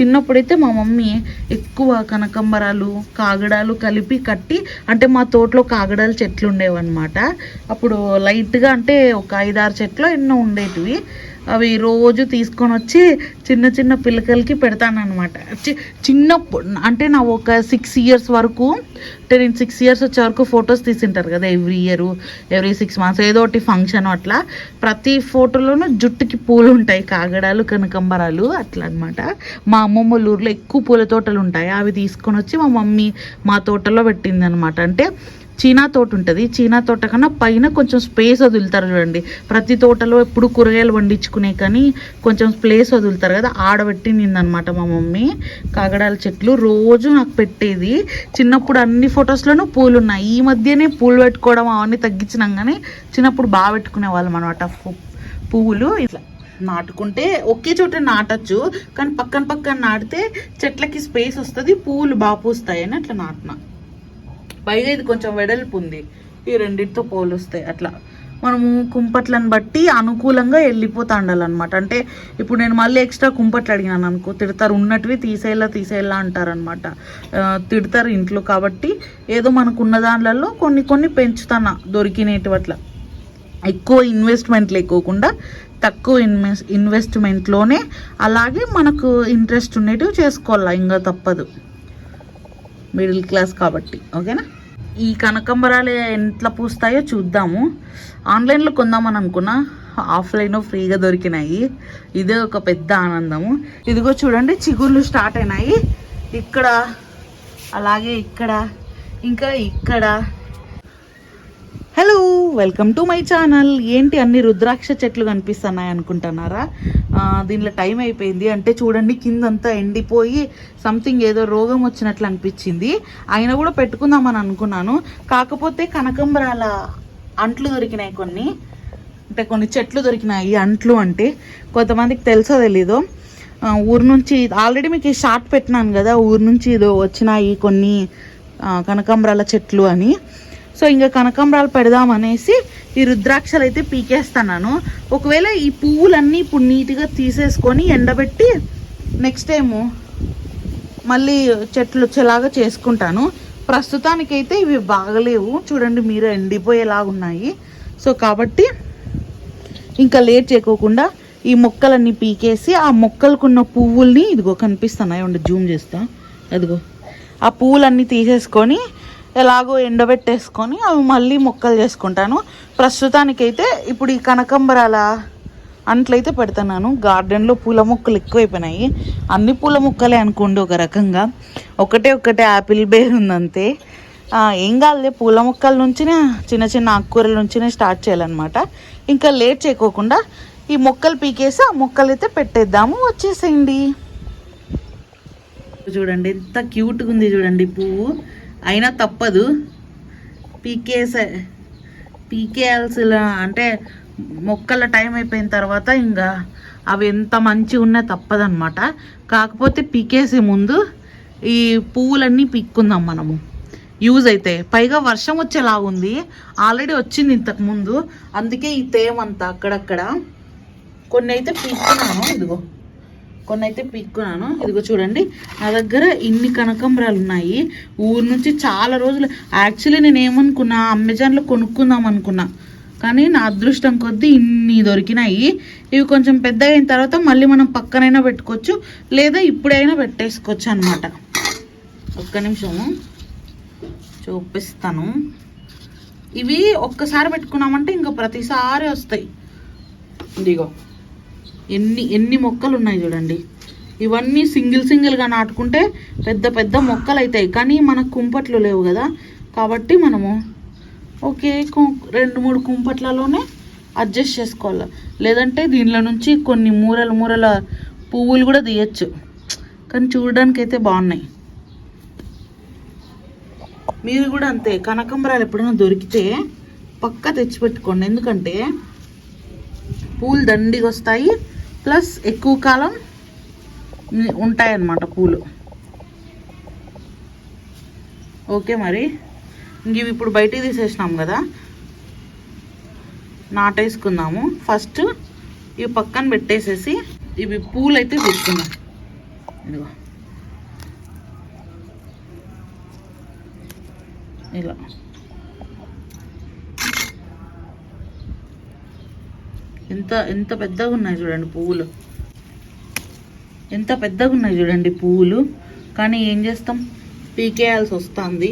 చిన్నప్పుడైతే మా మమ్మీ ఎక్కువ కనకంబరాలు కాగడాలు కలిపి కట్టి అంటే మా తోటలో కాగడాలు చెట్లు ఉండేవన్నమాట. అప్పుడు లైట్గా అంటే ఒక ఐదారు చెట్లు ఎన్నో ఉండేటివి. అవి రోజు తీసుకొని వచ్చి చిన్న చిన్న పిల్లకలకి పెడతానమాట చిన్నప్పుడు అంటే నా ఒక సిక్స్ ఇయర్స్ వరకు అంటే నేను సిక్స్ ఇయర్స్ వచ్చే వరకు ఫొటోస్ తీసింటారు కదా every year every six months ఏదో ఒకటి ఫంక్షన్ అట్లా. ప్రతి ఫోటోలోనూ జుట్టుకి పూలు ఉంటాయి కాగడాలు కనకంబరాలు అట్లా అనమాట మా అమ్మమ్మల ఊర్లో ఎక్కువ పూల తోటలు ఉంటాయి అవి తీసుకొని వచ్చి మా మమ్మీ మా తోటలో పెట్టింది అనమాట అంటే చీనా తోట ఉంటుంది. చీనా తోట కన్నా పైన కొంచెం స్పేస్ వదులుతారు చూడండి. ప్రతి తోటలో ఎప్పుడు కూరగాయలు పండించుకునే కానీ కొంచెం ప్లేస్ వదులుతారు కదా. ఆడబెట్టి నిందనమాట మా మమ్మీ. కాగడాల చెట్లు రోజు నాకు పెట్టేది. చిన్నప్పుడు అన్ని ఫొటోస్లోనూ పూలు ఉన్నాయి ఈ మధ్యనే పూలు పెట్టుకోవడం అవన్నీ తగ్గించినాం కానీ చిన్నప్పుడు బాగా పెట్టుకునే వాళ్ళం అనమాట పువ్వులు ఇట్లా నాటుకుంటే ఒకే చోట నాటచ్చు. కానీ పక్కన పక్కన నాటితే చెట్లకి స్పేస్ వస్తుంది పువ్వులు బాగా పూస్తాయి అని అట్లా నాటినా. పైగా ఇది కొంచెం వెడల్పు ఉంది. ఈ రెండింటితో పోలుస్తాయి అట్లా. మనము కుంపట్లను బట్టి అనుకూలంగా వెళ్ళిపోతా ఉండాలన్నమాట అంటే ఇప్పుడు నేను మళ్ళీ ఎక్స్ట్రా కుంపట్లు అడిగినాను అనుకో తిడతారు ఉన్నటివి తీసేలా తీసేలా అంటారనమాట తిడతారు ఇంట్లో కాబట్టి ఏదో మనకు ఉన్న దానిలలో కొన్ని కొన్ని పెంచుతానా దొరికినేటివి అట్లా ఎక్కువ ఇన్వెస్ట్మెంట్ లేకోకుండా తక్కువ ఇన్వెస్ట్ ఇన్వెస్ట్మెంట్లోనే అలాగే మనకు ఇంట్రెస్ట్ ఉండేటివి చేసుకోవాలా. ఇంకా తప్పదు. మిడిల్ క్లాస్ కాబట్టి ఓకేనా? ఈ కనకంబరాలు ఎట్లా పూస్తాయో చూద్దాము. ఆన్లైన్లో కొందామని అనుకున్నా ఆఫ్లైన్ ఫ్రీగా దొరికినాయి. ఇదే ఒక పెద్ద ఆనందము. ఇదిగో చూడండి చిగుళ్ళు స్టార్ట్ అయినాయి. ఇక్కడ అలాగే ఇక్కడ ఇంకా ఇక్కడ. Hello welcome to my channel ఏంటి అన్ని రుద్రాక్ష చెట్లు కనిపిస్తున్నాయి అనుకుంటున్నారా? దీనిలో టైం అయిపోయింది. అంటే చూడండి కిందంతా ఎండిపోయి సంథింగ్ ఏదో రోగం వచ్చినట్లు అనిపించింది. అయినా కూడా పెట్టుకుందామని అనుకున్నాను. కాకపోతే కనకంబరాల అంట్లు దొరికినాయి కొన్ని. అంటే కొన్ని చెట్లు దొరికినాయి అంట్లు అంటే. కొంతమందికి తెలుసో తెలీదో. ఊరు నుంచి ఆల్రెడీ మీకు ఈ షార్ట్ పెట్టినాను కదా. ఊరు నుంచి ఇదో వచ్చినాయి కొన్ని కనకాంబరాల చెట్లు అని. సో ఇంకా కనకాంబరాలు పెడదామనేసి ఈ రుద్రాక్షలు అయితే పీకేస్తున్నాను. ఒకవేళ ఈ పువ్వులన్నీ ఇప్పుడు నీట్గా తీసేసుకొని ఎండబెట్టి నెక్స్ట్ టైము మళ్ళీ చెట్లు వచ్చేలాగా చేసుకుంటాను. ప్రస్తుతానికైతే ఇవి బాగలేవు. చూడండి మీరు ఎండిపోయేలాగా ఉన్నాయి. సో కాబట్టి ఇంకా లేట్ చేయకోకుండా ఈ మొక్కలన్నీ పీకేసి ఆ మొక్కలకున్న పువ్వుల్ని ఇదిగో కనిపిస్తున్నాయి. ఉండి జూమ్ చేస్తా. అదిగో. ఆ పువ్వులన్నీ తీసేసుకొని ఎలాగో ఎండబెట్టేసుకొని అవి మళ్ళీ మొక్కలు చేసుకుంటాను. ప్రస్తుతానికైతే ఇప్పుడు ఈ కనకంబరాల అంట్లయితే పెడుతున్నాను. గార్డెన్లో పూల మొక్కలు ఎక్కువైపోయినాయి. అన్ని పూల మొక్కలే అనుకోండి ఒక రకంగా. ఒకటే ఒకటే యాపిల్ బేర్ ఉందంతే. ఏం కాదులే పూల మొక్కల నుంచినే చిన్న చిన్న ఆకుకూరల నుంచినే స్టార్ట్ చేయాలన్నమాట. ఇంకా లేట్ చేయకోకుండా ఈ మొక్కలు పీకేసి ఆ మొక్కలు అయితే పెట్టేద్దాము. వచ్చేసేయండి. చూడండి ఎంత క్యూట్గా ఉంది చూడండి పువ్వు. అయినా తప్పదు. పీకేసే పీకేయాల్సిన అంటే మొక్కల టైం అయిపోయిన తర్వాత ఇంకా అవి ఎంత మంచిగా ఉన్నా తప్పదనమాట కాకపోతే పీకేసే ముందు ఈ పువ్వులన్నీ పీక్కుందాం మనము. యూజ్ అయితే. పైగా వర్షం వచ్చేలాగుంది. ఆల్రెడీ వచ్చింది ఇంతకు ముందు. అందుకే ఈ తేమంతా అక్కడక్కడ. కొన్ని అయితే పీక్కున్నాను ఇదిగో. కొన్ని అయితే పీక్కున్నాను. ఇదిగో చూడండి నా దగ్గర ఇన్ని కనకంబరాలు ఉన్నాయి. ఊరు నుంచి చాలా రోజులు. యాక్చువల్లీ నేను ఏమనుకున్నా అమెజాన్లో కొనుక్కుందాం అనుకున్నా. కానీ నా అదృష్టం కొద్దీ ఇన్ని దొరికినాయి. ఇవి కొంచెం పెద్ద అయిన తర్వాత మళ్ళీ మనం పక్కనైనా పెట్టుకోవచ్చు లేదా ఇప్పుడైనా పెట్టేసుకోవచ్చు అనమాట ఒక్క నిమిషము చూపిస్తాను. ఇవి ఒక్కసారి పెట్టుకున్నామంటే ఇంకా ప్రతిసారి వస్తాయి. ఇదిగో. ఎన్ని ఎన్ని మొక్కలు ఉన్నాయి చూడండి. ఇవన్నీ సింగిల్ సింగిల్గా నాటుకుంటే పెద్ద పెద్ద మొక్కలు అవుతాయి కానీ మనకు కుంపట్లు లేవు కదా. కాబట్టి మనము ఓకే రెండు మూడు కుంపట్లలోనే అడ్జస్ట్ చేసుకోవాలి. లేదంటే దీనిలో నుంచి కొన్ని మూరల మూరల పువ్వులు కూడా తీయచ్చు. కానీ చూడడానికి అయితే బాగున్నాయి. మీరు కూడా అంతే కనకంబరాలు ఎప్పుడైనా దొరికితే పక్కా తెచ్చిపెట్టుకోండి. ఎందుకంటే పూలు దండిగా వస్తాయి ప్లస్ ఎక్కువ కాలం ఉంటాయన్నమాట పూలు. ఓకే మరి. ఇంక ఇవి ఇప్పుడు బయటికి తీసేసినాం కదా. నాటేసుకుందాము. ఫస్ట్ ఇవి పక్కన పెట్టేసేసి ఇవి పూలు అయితే తీసుకుందాం. ఇదిగో. ఇలా. ఎంత ఎంత పెద్దగా ఉన్నాయి చూడండి పువ్వులు. ఎంత పెద్దగా ఉన్నాయి చూడండి పువ్వులు. కానీ ఏం చేస్తాం? పీకేయాల్సి వస్తుంది.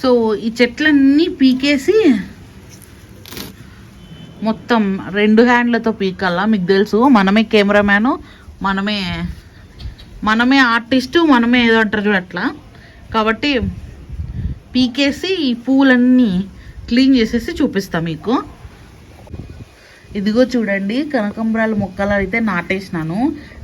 సో ఈ చెట్లన్నీ పీకేసి మొత్తం రెండు హ్యాండ్లతో పీకల్లా మీకు తెలుసు మనమే కెమెరామ్యాను మనమే మనమే ఆర్టిస్టు మనమే ఏదో అంటారు చూడు అట్లా. కాబట్టి పీకేసి ఈ పూలన్నీ క్లీన్ చేసేసి చూపిస్తాం మీకు. ఇదిగో చూడండి కనకంబరాల మొక్కలు అయితే నాటేసినాను.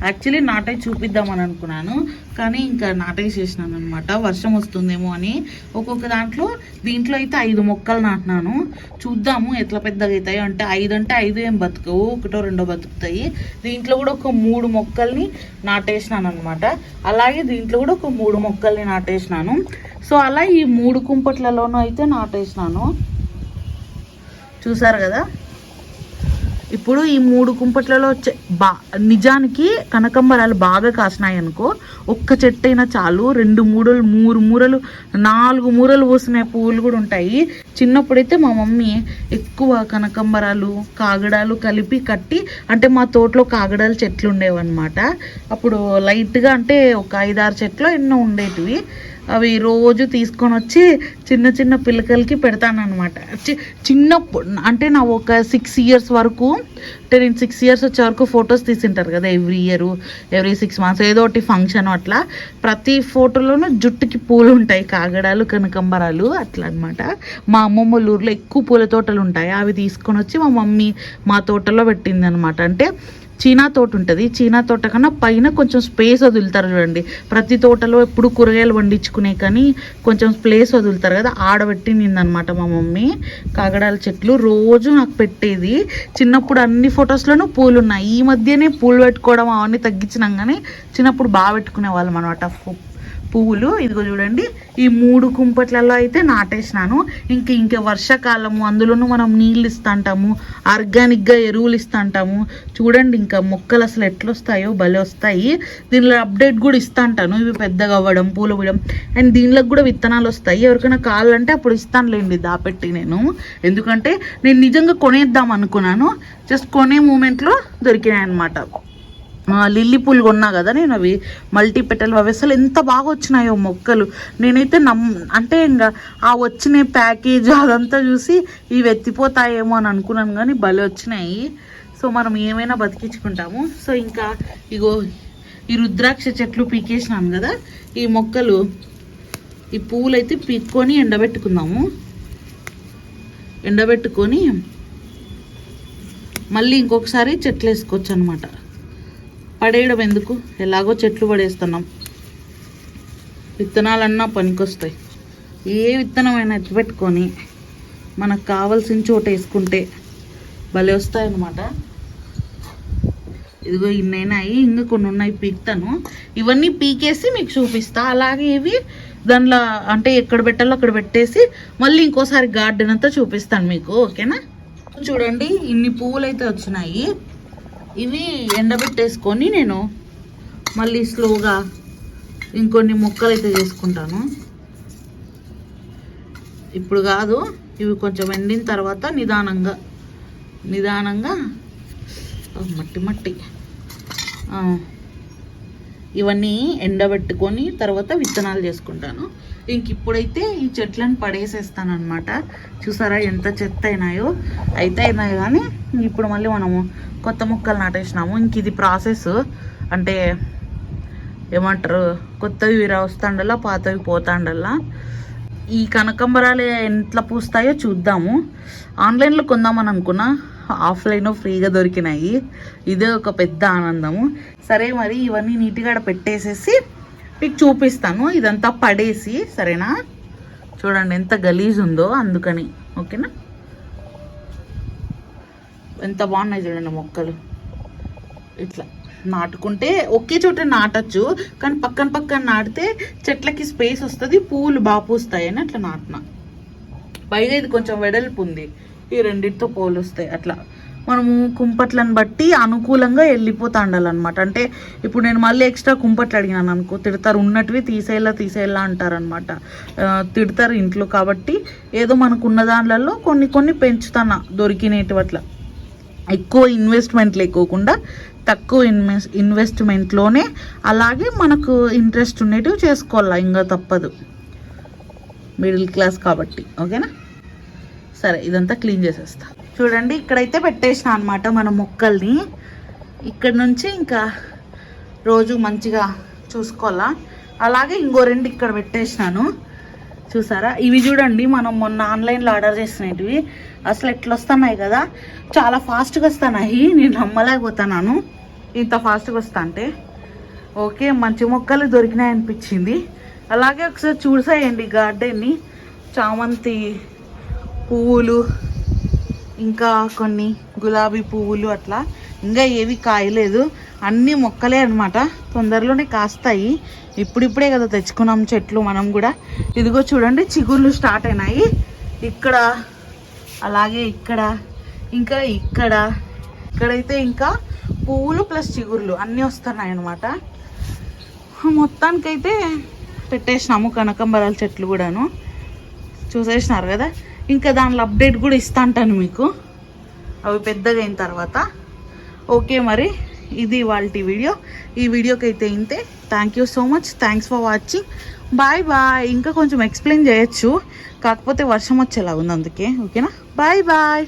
యాక్చువల్లీ నాటే చూపిద్దామని అనుకున్నాను కానీ ఇంకా నాటేసేసినాను అనమాట వర్షం వస్తుందేమో అని. ఒక్కొక్క దాంట్లో దీంట్లో అయితే ఐదు మొక్కలు నాటినాను. చూద్దాము ఎట్లా పెద్దగా అవుతాయి అంటే ఐదు అంటే ఐదు ఏం బతుకవు ఒకటో రెండో బతుకుతాయి. దీంట్లో కూడా ఒక మూడు మొక్కల్ని నాటేసినాను అనమాట అలాగే దీంట్లో కూడా ఒక మూడు మొక్కల్ని నాటేసినాను. సో అలా ఈ మూడు కుంపట్లలోనూ అయితే నాటేసినాను. చూసారు కదా? ఇప్పుడు ఈ మూడు కుంపట్లలో బా నిజానికి కనకంబరాలు బాగా కాసినాయి అనుకో ఒక్క చెట్టు అయినా చాలు. రెండు మూడలు మూడు మూరలు నాలుగు మూరలు పూసిన పువ్వులు కూడా ఉంటాయి. చిన్నప్పుడైతే మా మమ్మీ ఎక్కువ కనకంబరాలు కాగడాలు కలిపి కట్టి అంటే మా తోటలో కాగడాలు చెట్లు ఉండేవన్నమాట. అప్పుడు లైట్గా అంటే ఒక ఐదారు చెట్లు ఎన్నో ఉండేటివి. అవి రోజు తీసుకొని వచ్చి చిన్న చిన్న పిల్లకలకి పెడతానమాట అనమాట చిన్నప్పుడు అంటే నా ఒక సిక్స్ ఇయర్స్ వరకు అంటే నేను సిక్స్ ఇయర్స్ వచ్చే వరకు ఫొటోస్ తీసింటారు కదా every year every six months ఏదో ఒకటి ఫంక్షన్ అట్లా. ప్రతి ఫోటోలోనూ జుట్టుకి పూలు ఉంటాయి కాగడాలు కనకంబరాలు అట్లా అనమాట మా అమ్మమ్మ వాళ్ళ ఊర్లో ఎక్కువ పూల తోటలు ఉంటాయి అవి తీసుకొని వచ్చి మా మమ్మీ మా తోటలో పెట్టింది అనమాట అంటే చీనా తోట ఉంటుంది చీనా తోట కన్నా పైన కొంచెం స్పేస్ వదులుతారు చూడండి. ప్రతి తోటలో ఎప్పుడు కూరగాయలు వండించుకునే కానీ కొంచెం ప్లేస్ వదులుతారు కదా ఆడబెట్టిందనమాట మా మమ్మీ. కాగడాల చెట్లు రోజు నాకు పెట్టేది. చిన్నప్పుడు అన్ని ఫొటోస్లోనూ పూలు ఉన్నాయి ఈ మధ్యనే పూలు పెట్టుకోవడం అవన్నీ తగ్గించినాం కానీ చిన్నప్పుడు బాగా పెట్టుకునే వాళ్ళం అనమాట పువ్వులు. ఇదిగో చూడండి ఈ మూడు కుంపట్లలో అయితే నాటేసినాను. ఇంక ఇంక వర్షాకాలము అందులోనూ మనం నీళ్ళు ఇస్తాంటాము ఆర్గానిక్గా ఎరువులు ఇస్తాంటాము. చూడండి ఇంకా మొక్కలు అసలు ఎట్లా వస్తాయో భలే వస్తాయి. దీనిలో అప్డేట్ కూడా ఇస్తాంటాను ఇవి పెద్దగా అవ్వడం పూలు ఇవ్వడం అండ్ దీనిలోకి కూడా విత్తనాలు వస్తాయి. ఎవరికైనా కావాలంటే అప్పుడు ఇస్తానులేండి దాపెట్టి నేను. ఎందుకంటే నేను నిజంగా కొనేద్దాం అనుకున్నాను. జస్ట్ కొనే మూమెంట్లో దొరికినాయి అనమాట లిల్లీ పూలు కొన్నా కదా నేను అవి మల్టీ పెటల్ అవి అసలు ఎంత బాగా వచ్చినాయో మొక్కలు. నేనైతే నమ్ అంటే ఇంకా ఆ వచ్చిన ప్యాకేజ్ అదంతా చూసి ఇవి ఎత్తిపోతాయేమో అని అనుకున్నాను కానీ భలే వచ్చినాయి. సో మనం ఏమైనా బతికించుకుంటాము. సో ఇంకా ఇగో ఈ రుద్రాక్ష చెట్లు పీకేసినాను కదా ఈ మొక్కలు ఈ పువ్వులు అయితే పీక్కొని ఎండబెట్టుకుందాము. ఎండబెట్టుకొని మళ్ళీ ఇంకొకసారి చెట్లు వేసుకోవచ్చు అనమాట పడేయడం ఎందుకు? ఎలాగో చెట్లు పడేస్తున్నాం. విత్తనాలన్నా పనికొస్తాయి. ఏ విత్తనమైనా ఎత్తిపెట్టుకొని మనకు కావాల్సిన చోట వేసుకుంటే భలే వస్తాయన్నమాట. ఇదిగో ఇన్నైనాయి ఇంకా కొన్ని ఉన్నాయి పీక్తాను. ఇవన్నీ పీకేసి మీకు చూపిస్తా. అలాగే ఇవి దానిలో అంటే ఎక్కడ పెట్టాలో అక్కడ పెట్టేసి మళ్ళీ ఇంకోసారి గార్డెన్ అంతా చూపిస్తాను మీకు ఓకేనా? చూడండి ఇన్ని పువ్వులు అయితే వచ్చినాయి. ఇవి ఎండబెట్టేసుకొని నేను మళ్ళీ స్లోగా ఇంకొన్ని ముక్కలు అయితే చేసుకుంటాను. ఇప్పుడు కాదు ఇవి కొంచెం ఎండిన తర్వాత నిదానంగా నిదానంగా మట్టి మట్టి. ఇవన్నీ ఎండబెట్టుకొని తర్వాత విత్తనాలు చేసుకుంటాను. ఇంక ఇప్పుడైతే ఈ చెట్లను పడేసేస్తాను అనమాట చూసారా ఎంత చెత్త అయినాయో? అయితే అయినాయి కానీ ఇప్పుడు మళ్ళీ మనము కొత్త మొక్కలు నాటేసినాము. ఇంక ఇది ప్రాసెస్. అంటే ఏమంటారు? కొత్తవి వీరా వస్తాండల్లా పాతవి పోతాండల్లా. ఈ కనకంబరాలు ఎట్లా పూస్తాయో చూద్దాము. ఆన్లైన్లో కొందామని అనుకున్నా. ఆఫ్లైన్ ఫ్రీగా దొరికినాయి. ఇదే ఒక పెద్ద ఆనందము. సరే మరి ఇవన్నీ నీట్గా పెట్టేసేసి మీకు చూపిస్తాను. ఇదంతా పడేసి సరేనా? చూడండి ఎంత గలీజ్ ఉందో అందుకని. ఓకేనా? ఎంత బాగున్నాయి చూడండి మొక్కలు. ఇట్లా నాటుకుంటే ఒకే చోట నాటచ్చు కానీ పక్కన పక్కన నాటితే చెట్లకి స్పేస్ వస్తుంది పూలు బాగా పూస్తాయి అని అట్లా నాటిన. పైగా ఇది కొంచెం వెడల్పు ఉంది. ఈ రెండింటితో పోలుస్తాయి అట్లా. మనము కుంపట్లను బట్టి అనుకూలంగా వెళ్ళిపోతా ఉండాలన్నమాట అంటే ఇప్పుడు నేను మళ్ళీ ఎక్స్ట్రా కుంపట్లు అడిగినాను అనుకో తిడతారు ఉన్నటివి తీసేలా తీసేలా అంటారనమాట తిడతారు ఇంట్లో కాబట్టి ఏదో మనకు ఉన్న దాంట్లో కొన్ని కొన్ని పెంచుతాను దొరికినవి అట్లా ఎక్కువ ఇన్వెస్ట్మెంట్ లేకోకుండా తక్కువ ఇన్వెస్ ఇన్వెస్ట్మెంట్లోనే అలాగే మనకు ఇంట్రెస్ట్ ఉండేటివి చేసుకోవాలా ఇంకా తప్పదు. మిడిల్ క్లాస్ కాబట్టి ఓకేనా? సరే ఇదంతా క్లీన్ చేసేస్తాను చూడండి ఇక్కడైతే పెట్టేసిన అనమాట మన మొక్కల్ని. ఇక్కడ నుంచి ఇంకా రోజు మంచిగా చూసుకోవాలా. అలాగే ఇంకో రెండు ఇక్కడ పెట్టేసినాను. చూసారా? ఇవి చూడండి మనం మొన్న ఆన్లైన్లో ఆర్డర్ చేసినవి. అసలు ఎట్లా వస్తున్నాయి కదా? చాలా ఫాస్ట్గా వస్తున్నాయి. నేను నమ్మలేకపోతున్నాను. ఇంత ఫాస్ట్గా వస్తా అంటే. ఓకే మంచి మొక్కలు దొరికినాయి అనిపించింది. అలాగే ఒకసారి చూసేయండి గార్డెన్ని. చామంతి పువ్వులు ఇంకా కొన్ని గులాబీ పువ్వులు అట్లా. ఇంకా ఏవి కాయలేదు. అన్ని మొక్కలే అనమాట తొందరలోనే కాస్తాయి. ఇప్పుడిప్పుడే కదా తెచ్చుకున్నాం చెట్లు మనం కూడా. ఇదిగో చూడండి చిగుర్లు స్టార్ట్ అయినాయి. ఇక్కడ అలాగే ఇక్కడ ఇంకా ఇక్కడ. ఇక్కడైతే ఇంకా పువ్వులు ప్లస్ చిగుర్లు అన్నీ వస్తున్నాయి అనమాట మొత్తానికైతే పెట్టేసినాము కనకంబరాల చెట్లు కూడాను. చూసేసినారు కదా? ఇంకా దానిలో అప్డేట్ కూడా ఇస్తా అంటాను మీకు. అవి పెద్దగా అయిన తర్వాత. ఓకే మరి ఇది వాళ్ళ వీడియో. ఈ వీడియోకి అయితే ఇంతే. Thank you so much thanks for watching bye bye ఇంకా కొంచెం ఎక్స్ప్లెయిన్ చేయొచ్చు. కాకపోతే వర్షం వచ్చేలా ఉంది అందుకే. ఓకేనా? Bye bye